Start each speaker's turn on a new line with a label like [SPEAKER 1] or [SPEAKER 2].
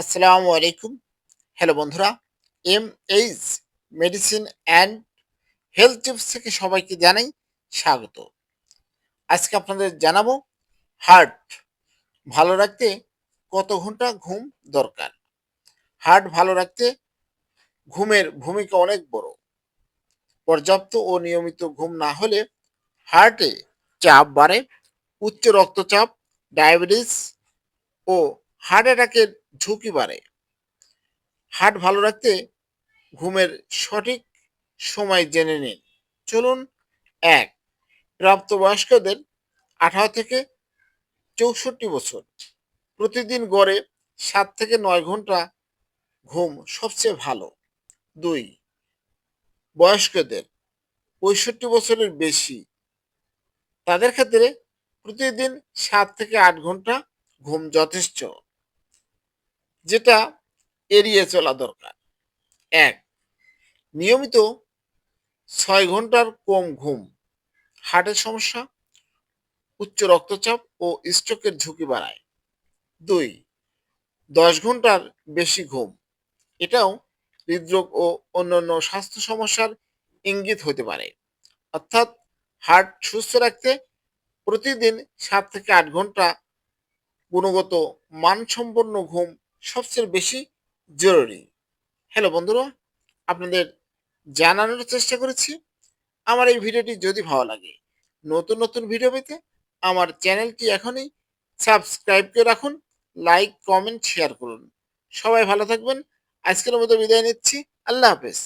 [SPEAKER 1] আসসালামু আলাইকুম। হ্যালো বন্ধুরা M H medicine and health tips থেকে সবাইকে জানাই স্বাগত। আজকে আপনাদের জানাব হার্ট, ভালো রাখতে কত ঘণ্টা ঘুম দরকার? হার্ট ভালো রাখতে ঘুমের ভূমিকা অনেক বড়। পর্যাপ্ত ও নিয়মিত ঘুম না হলে হার্টে চাপ বাড়ে, উচ্চ রক্তচাপ, ডায়াবেটিস ও হার্ট অ্যাটাকের ঝুঁকি বাড়ে। হার্ট ভালো রাখতে ঘুমের সঠিক সময় জেনে নিন। চলুন, এক, প্রাপ্তবয়স্কদের আঠারো থেকে চৌষট্টি বছর। প্রতিদিন গড়ে সাত থেকে নয় ঘণ্টা ঘুম সবচেয়ে ভালো। দুই, বয়স্কদের পঁয়ষট্টি বছরের বেশি। তাদের ক্ষেত্রে প্রতিদিন সাত থেকে আট ঘণ্টা ঘুম যথেষ্ট। যেটা এড়িয়ে চলা দরকার। এক, নিয়মিত ছয় ঘণ্টার কম ঘুম, হার্টের সমস্যা, উচ্চ রক্তচাপ ও স্ট্রোকের ঝুঁকি বাড়ায়। দুই, দশ ঘণ্টার বেশি ঘুম, এটাও হৃদরোগ ও অন্যান্য স্বাস্থ্য সমস্যার ইঙ্গিত হতে পারে। অর্থাৎ হার্ট সুস্থ রাখতে প্রতিদিন সাত থেকে আট ঘণ্টা গুণগত মানসম্পন্ন ঘুম সবচেয়ে বেশি জরুরি। হ্যালো বন্ধুরা, আপনাদের জানানোর চেষ্টা করেছি, আমার এই ভিডিওটি যদি ভালো লাগে, নতুন নতুন ভিডিও পেতে আমার চ্যানেলটি এখনই সাবস্ক্রাইব করে রাখুন, লাইক, কমেন্ট, শেয়ার করুন। সবাই ভালো থাকবেন, আজকের মতো বিদায় নিচ্ছি, আল্লাহ হাফেজ।